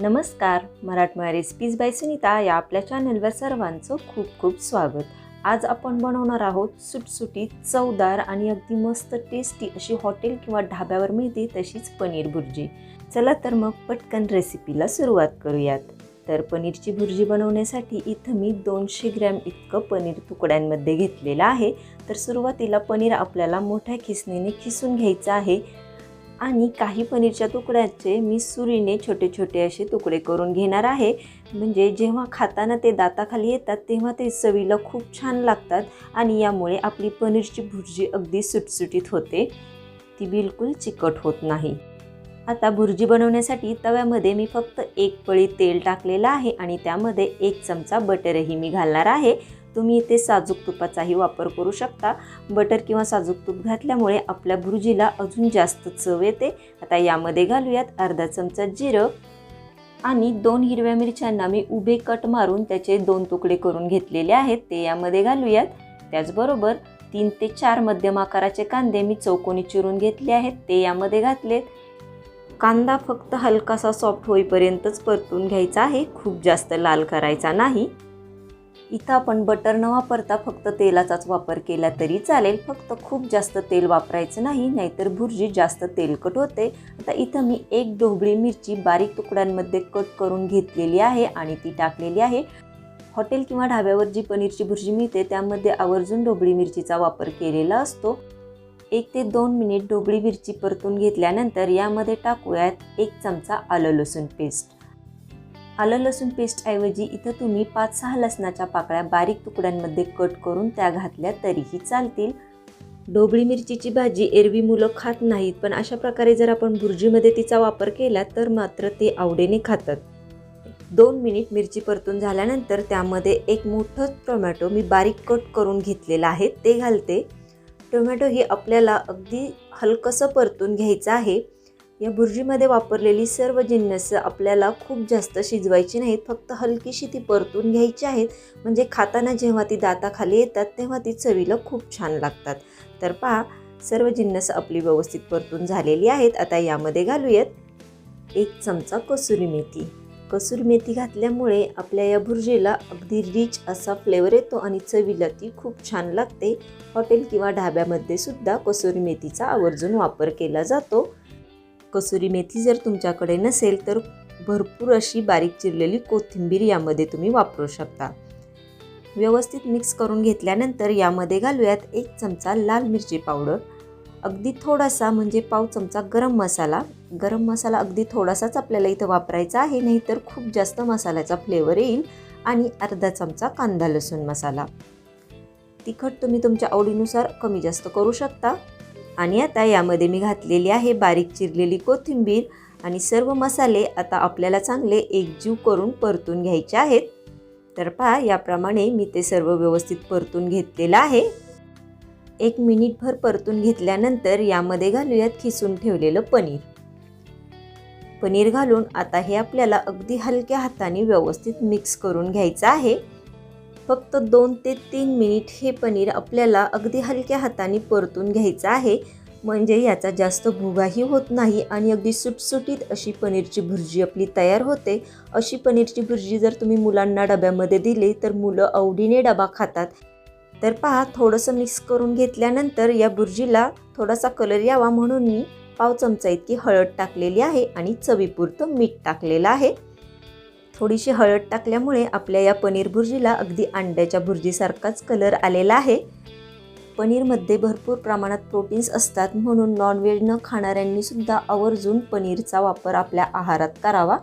नमस्कार मराठमोळ्या recipes bye Sunita या आपल्या चॅनलवर सर्वांचं खूप खूप स्वागत. आज आपण बनवणार आहोत सुटसुटीत चवदार आणि अगदी मस्त टेस्टी अशी हॉटेल किंवा ढाब्यावर मिळते तशीच पनीर भुर्जी. चला तर मग पटकन रेसिपीला सुरुवात करूयात. तर पनीरची भुर्जी बनवण्यासाठी इथं मी दोनशे ग्रॅम इतकं पनीर तुकड्यांमध्ये घेतलेलं आहे. तर सुरुवातीला पनीर आपल्याला मोठ्या खिसणीने खिसून घ्यायचं आहे. आणि काही पनीरच्या तुकड्याचे मी सुरीने छोटे छोटे असे तुकडे करून घेणार आहे. म्हणजे जेव्हा खाताना ते दाताखाली येतात तेव्हा ते चवीला खूप छान लागतात आणि यामुळे आपली पनीरची भुर्जी अगदी सुटसुटीत होते. ती बिलकुल चिकट होत नाही. आता भुर्जी बनवण्यासाठी तव्यामध्ये मी फक्त एक पळी तेल टाकलेलं आहे आणि त्यामध्ये एक चमचा बटरही मी घालणार आहे. तुम्ही इथे साजूक तुपाचाही वापर करू शकता. बटर किंवा साजूक तूप घातल्यामुळे आपल्या भुर्जीला अजून जास्त चव येते. आता यामध्ये घालूयात अर्धा चमचा जिरं आणि दोन हिरव्या मिरच्यांना मी उभे कट मारून त्याचे दोन तुकडे करून घेतलेले आहेत. ते यामध्ये घालूयात. त्याचबरोबर तीन ते चार मध्यम आकाराचे कांदे मी चौकोनी चिरून घेतले आहेत. ते यामध्ये घातलेत. कांदा फक्त हलकासा सॉफ्ट होईपर्यंतच परतून घ्यायचा आहे. खूप जास्त लाल करायचा नाही. इथं आपण बटर न वापरता फक्त तेलाचाच वापर केला तरी चालेल. फक्त खूप जास्त तेल वापरायचं नाही नाहीतर भुर्जी जास्त तेलकट होते. आता इथं मी एक ढोबळी मिरची बारीक तुकड्यांमध्ये कट करून घेतलेली आहे आणि ती टाकलेली आहे. हॉटेल किंवा ढाब्यावर जी पनीरची भुर्जी मिळते त्यामध्ये आवर्जून ढोबळी मिरचीचा वापर केलेला असतो. एक ते दोन मिनिट ढोबळी मिरची परतून घेतल्यानंतर यामध्ये टाकूयात एक चमचा आलं लसूण पेस्ट आलं लसूण पेस्टऐवजी इथं तुम्ही पाच सहा लसणाच्या पाकळ्या बारीक तुकड्यांमध्ये कट करून त्या घातल्या तरीही चालतील. ढोबळी मिरचीची भाजी एरवी मुलं खात नाहीत पण अशा प्रकारे जर आपण भुर्जीमध्ये तिचा वापर केला तर मात्र ते आवडीने खातात. दोन मिनिट मिरची परतून झाल्यानंतर त्यामध्ये एक मोठं टोमॅटो मी बारीक कट करून घेतलेलं आहे ते घालते. टोमॅटो हे आपल्याला अगदी हलकंसं परतून घ्यायचं आहे. या भुर्जीमध्ये वापरलेली सर्व जिन्नस आपल्याला खूप जास्त शिजवायची नाहीत फक्त हलकीशी ती परतून घ्यायची आहेत. म्हणजे खाताना जेव्हा ती दाताखाली येतात तेव्हा ती चवीला खूप छान लागतात. तर पहा सर्व जिन्नस आपली व्यवस्थित परतून झालेली आहेत. आता यामध्ये घालूयात एक चमचा कसुरी मेथी. कसुरी मेथी घातल्यामुळे आपल्या या भुर्जीला अगदी रिच असा फ्लेवर येतो आणि चवीला ती खूप छान लागते. हॉटेल किंवा ढाब्यामध्ये सुद्धा कसुरी मेथीचा आवर्जून वापर केला जातो. कसुरी मेथी जर तुमच्याकडे नसेल तर भरपूर अशी बारीक चिरलेली कोथिंबीर यामध्ये तुम्ही वापरू शकता. व्यवस्थित मिक्स करून घेतल्यानंतर यामध्ये घालूयात एक चमचा लाल मिरची पावडर. अगदी थोडासा म्हणजे पाव चमचा गरम मसाला. गरम मसाला अगदी थोडासाच आपल्याला इथं वापरायचा आहे नाहीतर खूप जास्त मसाल्याचा फ्लेवर येईल आणि अर्धा चमचा कांदा लसूण मसाला. तिखट तुम्ही तुमच्या आवडीनुसार कमी जास्त करू शकता. आणि आता यामध्ये मी घातलेली आहे बारीक चिरलेली कोथिंबीर आणि सर्व मसाले आता आपल्याला चांगले एकजीव करून परतून घ्यायचे आहेत. तर पहा याप्रमाणे मी ते सर्व व्यवस्थित परतून घेतलेलं आहे. एक मिनिटभर परतून घेतल्यानंतर यामध्ये घालूयात खिसून ठेवलेलं पनीर. पनीर घालून आता हे आपल्याला अगदी हलक्या हाताने व्यवस्थित मिक्स करून घ्यायचं आहे. फक्त दोन ते तीन मिनिट हे पनीर आपल्याला अगदी हलक्या हाताने परतून घ्यायचं आहे. म्हणजे याचा जास्त भुगाही होत नाही आणि अगदी सुटसुटीत अशी पनीरची भुर्जी आपली तयार होते. अशी पनीरची भुर्जी जर तुम्ही मुलांना डब्यामध्ये दिली तर मुलं आवडीने डबा खातात. तर पहा थोडंसं मिक्स करून घेतल्यानंतर या भुर्जीला थोडासा कलर यावा म्हणून मी पाव चमचा इतकी हळद टाकलेली आहे आणि चवीपुरतं मीठ टाकलेलं आहे. थोडीशी हळद टाकल्यामुळे आपल्या या पनीर भुर्जीला अगदी अंड्याच्या भुर्जीसारखाच कलर आलेला आहे. पनीरमध्ये भरपूर प्रमाणात प्रोटीन्स असतात म्हणून नॉनव्हेज न खाणाऱ्यांनी सुद्धा आवर्जून पनीरचा वापर आपल्या आहारात करावा.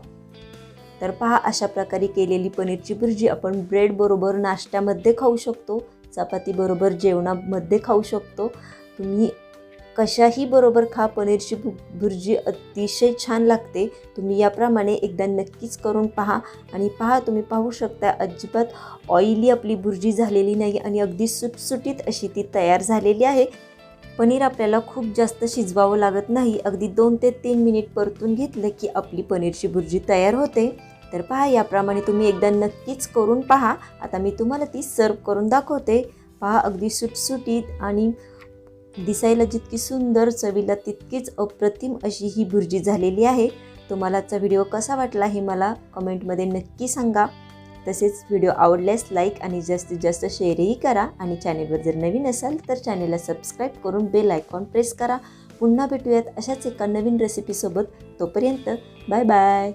तर पहा अशा प्रकारे केलेली पनीरची भुर्जी आपण ब्रेडबरोबर नाश्त्यामध्ये खाऊ शकतो चपातीबरोबर जेवणामध्ये खाऊ शकतो. तुम्ही कशाही बरोबर खा पनीरची भु भुर्जी अतिशय छान लागते. तुम्ही याप्रमाणे एकदा नक्कीच करून पहा आणि पहा तुम्ही पाहू शकता अजिबात ऑइली आपली भुर्जी झालेली नाही आणि अगदी सुटसुटीत अशी ती तयार झालेली आहे. पनीर आपल्याला खूप जास्त शिजवावं लागत नाही. अगदी दोन ते तीन मिनिट परतून घेतलं की आपली पनीरची भुर्जी तयार होते. तर पहा याप्रमाणे तुम्ही एकदा नक्कीच करून पहा. आता मी तुम्हाला ती सर्व करून दाखवते. पहा अगदी सुटसुटीत आणि दिसायला जितकी सुंदर चवीला तितकीच अप्रतिम अशी ही भुर्जी झालेली आहे. तुम्हाला आजचा व्हिडिओ कसा वाटला हे मला कमेंटमध्ये नक्की सांगा. तसेच व्हिडिओ आवडल्यास लाईक आणि जास्तीत जास्त शेअरही करा आणि चॅनेलवर जर नवीन असाल तर चॅनेलला सबस्क्राईब करून बेल आयकॉन प्रेस करा. पुन्हा भेटूयात अशाच एका नवीन रेसिपीसोबत तोपर्यंत बाय बाय.